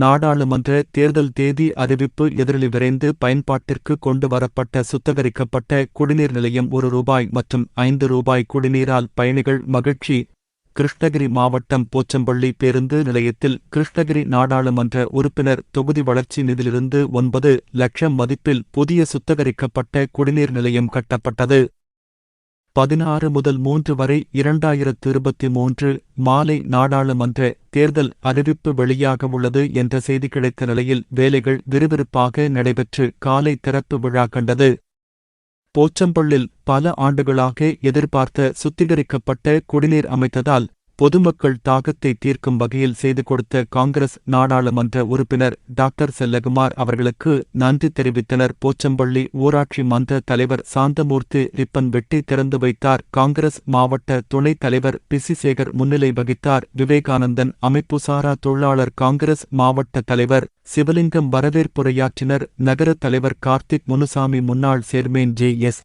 நாடாளுமன்ற தேர்தல் தேதி அறிவிப்பு எதிரொலி விரைந்து பயன்பாட்டிற்கு கொண்டு வரப்பட்ட சுத்தகரிக்கப்பட்ட குடிநீர் நிலையம் ஒரு ரூபாய் மற்றும் ஐந்து ரூபாய் குடிநீரால் பயணிகள் மகிழ்ச்சி. கிருஷ்ணகிரி மாவட்டம் போச்சம்பள்ளி பேருந்து நிலையத்தில் கிருஷ்ணகிரி நாடாளுமன்ற உறுப்பினர் தொகுதி வளர்ச்சி நிதியிலிருந்து ஒன்பது லட்சம் மதிப்பில் புதிய சுத்தகரிக்கப்பட்ட குடிநீர் நிலையம் கட்டப்பட்டது. பதினாறு முதல் மூன்று வரை இரண்டாயிரத்து இருபத்தி மூன்று மாலை நாடாளுமன்ற தேர்தல் அறிவிப்பு வெளியாக உள்ளது என்ற செய்தி கிடைத்த நிலையில் வேலைகள் விறுவிறுப்பாக நடைபெற்று காலை திறப்பு விழா கண்டது. போச்சம்பள்ளில் பல ஆண்டுகளாக எதிர்பார்த்த சுத்திகரிக்கப்பட்ட குடிநீர் அமைத்ததால் பொதுமக்கள் தாகத்தை தீர்க்கும் வகையில் செய்து கொடுத்த காங்கிரஸ் நாடாளுமன்ற உறுப்பினர் டாக்டர் செல்லகுமார் அவர்களுக்கு நன்றி தெரிவித்தனர். போச்சம்பள்ளி ஊராட்சி மன்ற தலைவர் சாந்தமூர்த்தி ரிப்பன் வெட்டி திறந்து வைத்தார். காங்கிரஸ் மாவட்ட துணைத் தலைவர் பிசிசேகர் முன்னிலை வகித்தார். விவேகானந்தன் அமைப்புசாரா தொழிலாளர் காங்கிரஸ் மாவட்ட தலைவர் சிவலிங்கம் வரவேற்புரையாற்றினர். நகர தலைவர் கார்த்திக் முனுசாமி முன்னாள் chairman J S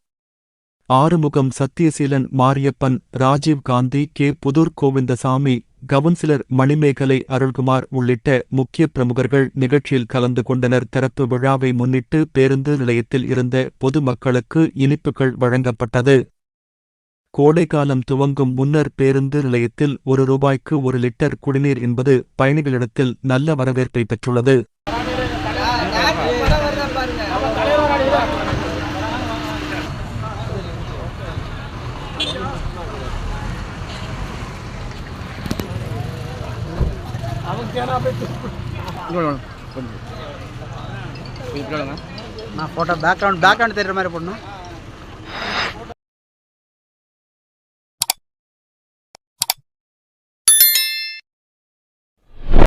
Arumugam Sathyaseelan Mariappan Rajiv Gandhi K. Puthur Govindasamy councillor Manimegalai Arulkumar உள்ளிட்ட முக்கிய பிரமுகர்கள் நிகழ்ச்சியில் கலந்து கொண்டனர். திறப்பு விழாவை முன்னிட்டு பேருந்து நிலையத்தில் இருந்த பொதுமக்களுக்கு இனிப்புகள் வழங்கப்பட்டது. கோடைக்காலம் துவங்கும் முன்னர் பேருந்து நிலையத்தில் ஒரு ரூபாய்க்கு ஒரு லிட்டர் குடிநீர் என்பது பயணிகளிடத்தில் நல்ல வரவேற்பை பெற்றுள்ளது. నా ఫోటో బ్యాక్గ్రౌండ్ బ్యాక్గ్రౌండ్ తెరి ఇప్పుడు